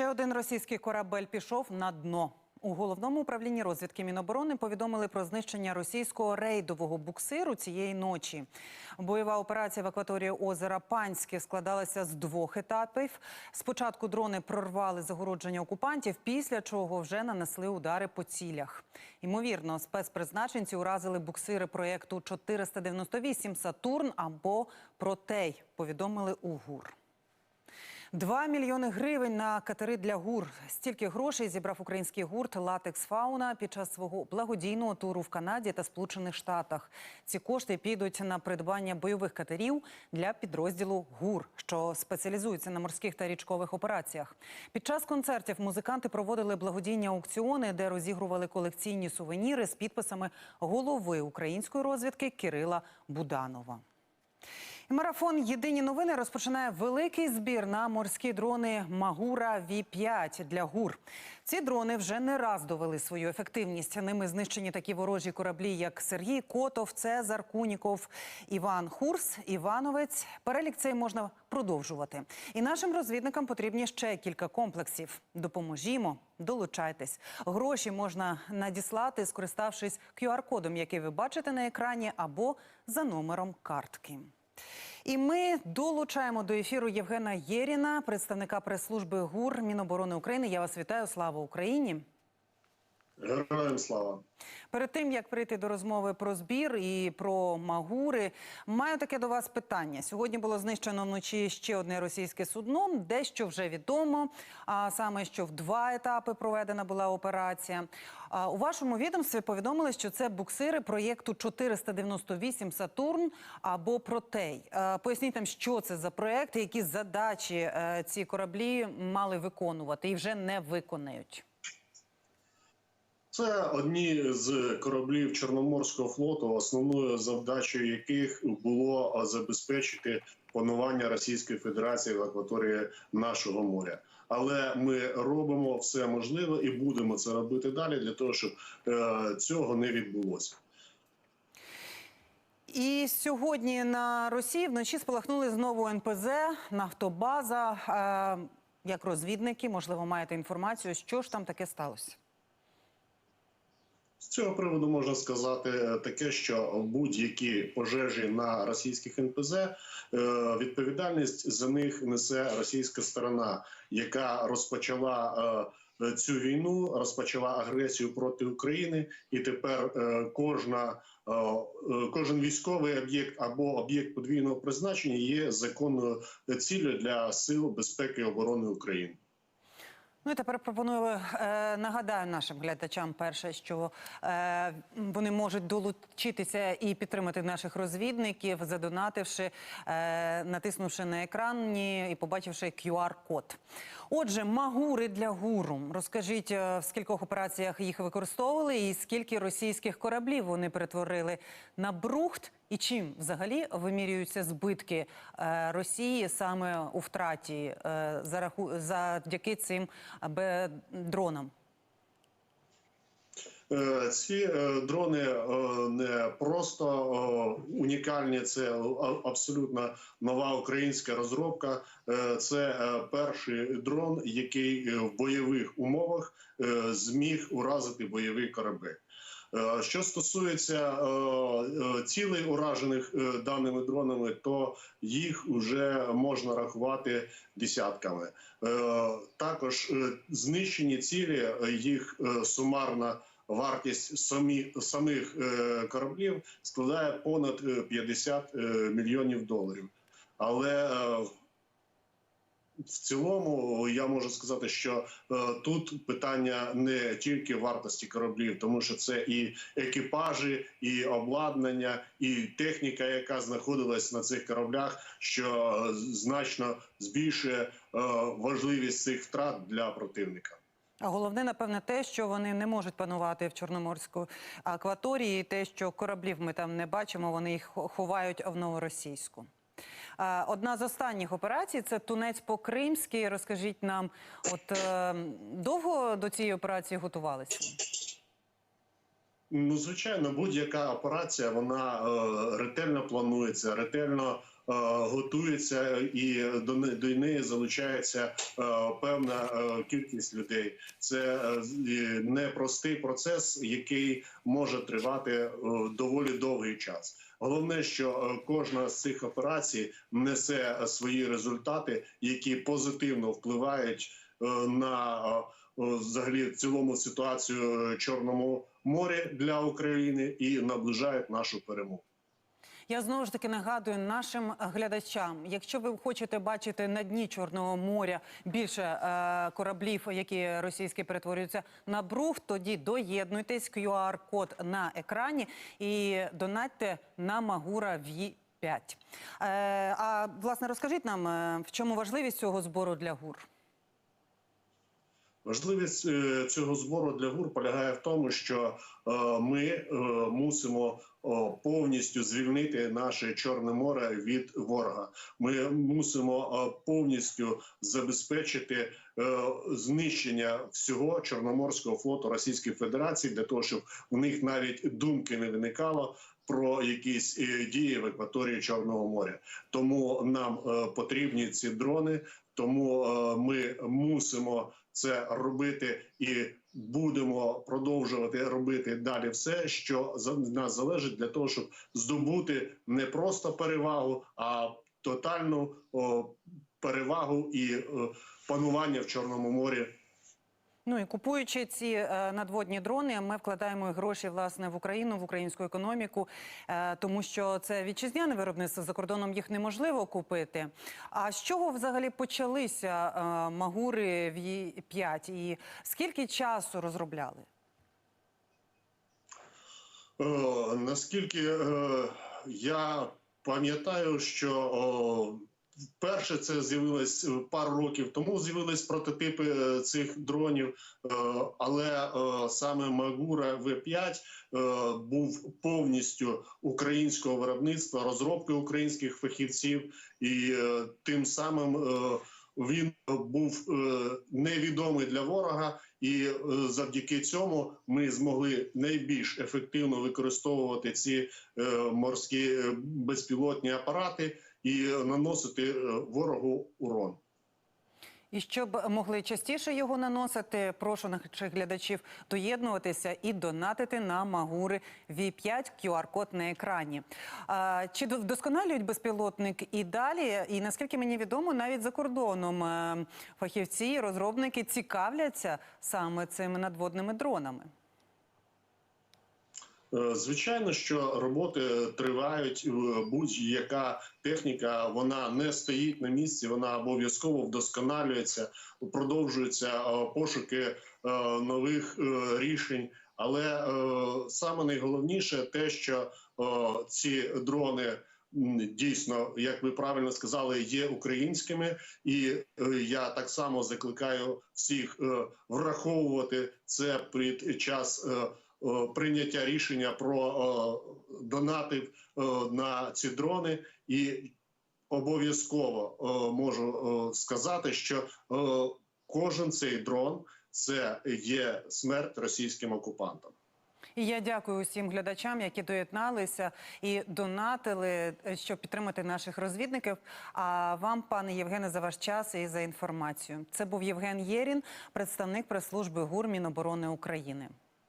Ще один російський корабель пішов на дно. У головному управлінні розвідки Міноборони повідомили про знищення російського рейдового буксиру цієї ночі. Бойова операція в акваторії озера Панське складалася з двох етапів. Спочатку дрони прорвали загородження окупантів, після чого вже нанесли удари по цілях. Ймовірно, спецпризначенці уразили буксири проєкту 498 Сатурн або Протей. Повідомили у ГУР. Два мільйони гривень на катери для гур. Стільки грошей зібрав український гурт Латекс Фауна під час свого благодійного туру в Канаді та Сполучених Штатах. Ці кошти підуть на придбання бойових катерів для підрозділу ГУР, що спеціалізується на морських та річкових операціях. Під час концертів музиканти проводили благодійні аукціони, де розігрували колекційні сувеніри з підписами голови української розвідки Кирила Буданова. Марафон Єдині новини розпочинає великий збір на морські дрони Магура Ві 5 для ГУР. Ці дрони вже не раз довели свою ефективність. Ними знищені такі ворожі кораблі, як Сергій Котов, Цезар Куніков, Іван Хурс, Івановець. Перелік цей можна продовжувати. І нашим розвідникам потрібні ще кілька комплексів. Допоможімо, долучайтесь. Гроші можна надіслати, скориставшись QR-кодом, який ви бачите на екрані, або за номером картки. І ми долучаємо до ефіру Євгена Єріна, представника прес-служби ГУР Міноборони України. Я вас вітаю. Слава Україні! Героям слава. Перед тим як прийти до розмови про збір і про магури, маю таке до вас питання. Сьогодні було знищено вночі ще одне російське судно. Дещо вже відомо. А саме, що в два етапи проведена була операція. А у вашому відомстві повідомили, що це буксири проєкту 498 Сатурн або Протей. Е, Поясніть нам, що це за проєкт, які задачі е, ці кораблі мали виконувати і вже не виконають. Це одні з кораблів Чорноморського флоту, основною завдачею яких було забезпечити панування Російської Федерації в акваторії нашого моря. Але ми робимо все можливе і будемо це робити далі для того, щоб е, цього не відбулося. І сьогодні на Росії вночі спалахнули знову НПЗ, Нафтобаза. Е, Як розвідники, можливо, маєте інформацію, що ж там таке сталося? З цього приводу можна сказати е, таке, що будь-які пожежі на російських НПЗ е, відповідальність за них несе російська сторона, яка розпочала е, цю війну, розпочала агресію проти України, і тепер кожна кожен військовий об'єкт або об'єкт подвійного призначення є законною ціллю для сил безпеки і оборони України. Ну і тепер пропоную е, нагадаю нашим глядачам перше, що е, вони можуть долучитися і підтримати наших розвідників, задонативши, е, натиснувши на екрані і побачивши QR-код. Отже, магури для гуру. Розкажіть, в скількох операціях їх використовували, і скільки російських кораблів вони перетворили на брухт, і чим взагалі вимірюються збитки е, Росії саме у втраті е, за раху завдяки цим е, дронам? Ці дрони не просто унікальні, це абсолютно нова українська розробка. Це перший дрон, який в бойових умовах зміг уразити бойовий корабель. Е, Що стосується е, е, цілей уражених даними дронами, то їх вже можна рахувати десятками. Також знищені цілі, їх сумарна вартість самі, самих кораблів складає понад е, 50 е, мільйонів доларів. Але в цілому я можу сказати, що е, тут питання не тільки вартості кораблів, тому що це і екіпажі, і обладнання, і техніка, яка знаходилась на цих кораблях, що значно збільшує е, важливість цих втрат для противника. А головне, напевне, те, що вони не можуть панувати в Чорноморську акваторії, те, що кораблів ми там не бачимо, вони їх ховають в новоросійську. А, Одна з останніх операцій це тунець по кримській. Розкажіть нам, от е, довго до цієї операції готувалися? Ну, звичайно, будь-яка операція вона е, ретельно планується, ретельно готується і до до неї залучається е, певна е, кількість людей. Це е, непростий процес, який може тривати е, доволі довгий час. Головне, що е, кожна з цих операцій несе е, свої результати, які позитивно впливають е, на взагалі цілому ситуацію Чорному морі для України і наближають нашу перемогу. Я знову ж таки нагадую нашим глядачам: якщо ви хочете бачити на дні Чорного моря більше е, кораблів, які російські перетворюються на брух, тоді доєднуйтесь QR-код на екрані і донатьте на Магура в 5 Е, а власне розкажіть нам, е, в чому важливість цього збору для ГУР? Важливість е, цього збору для ГУР полягає в тому, що е, ми е, мусимо повністю звільнити наше Чорне море від ворога. Ми мусимо повністю забезпечити знищення всього Чорноморського флоту Російської Федерації для того, щоб в них навіть думки не виникало. Про якісь дії в акваторії Чорного моря, тому нам потрібні ці дрони. Тому ми мусимо це робити і будемо продовжувати робити далі все, що за нас залежить для того, щоб здобути не просто перевагу, а тотальну о, перевагу і о, панування в Чорному морі. Ну і купуючи ці е, надводні дрони, ми вкладаємо гроші власне в Україну, в українську економіку, е, тому що це вітчизняне виробництво за кордоном їх неможливо купити. А з чого взагалі почалися е, магури в 5 і скільки часу розробляли? Е, наскільки е, я пам'ятаю, що о, вперше це з'явилось е, пару років тому. З'явились прототипи е, цих дронів, е, але саме Магура В5 е, був повністю українського виробництва, розробки українських фахівців, і тим самим він був невідомий для ворога. І завдяки цьому ми змогли найбільш ефективно використовувати ці морські безпілотні апарати і наносити е, ворогу урон. І щоб могли частіше його наносити, прошу наших глядачів доєднуватися і донатити на Магури V5, QR-код на екрані. А, чи до- вдосконалюють безпілотник і далі? І наскільки мені відомо, навіть за кордоном е, фахівці, розробники цікавляться саме цими надводними дронами. Е, Звичайно, що роботи тривають. е, Будь-яка техніка вона не стоїть на місці, вона обов'язково вдосконалюється, продовжуються е, пошуки нових рішень. Але саме найголовніше те, що ці дрони. Дійсно, як ви правильно сказали, є українськими, і я так само закликаю всіх враховувати це під час прийняття рішення про е, донати е, на ці дрони, і обов'язково е, можу е, сказати, що е, кожен цей дрон це є смерть російським окупантам. Я дякую усім глядачам, які доєдналися і донатили, е, щоб підтримати наших розвідників. А вам, пане Євгене, за ваш час і за інформацію. Це був Євген Єрін, представник прес-служби ГУР Міноборони України.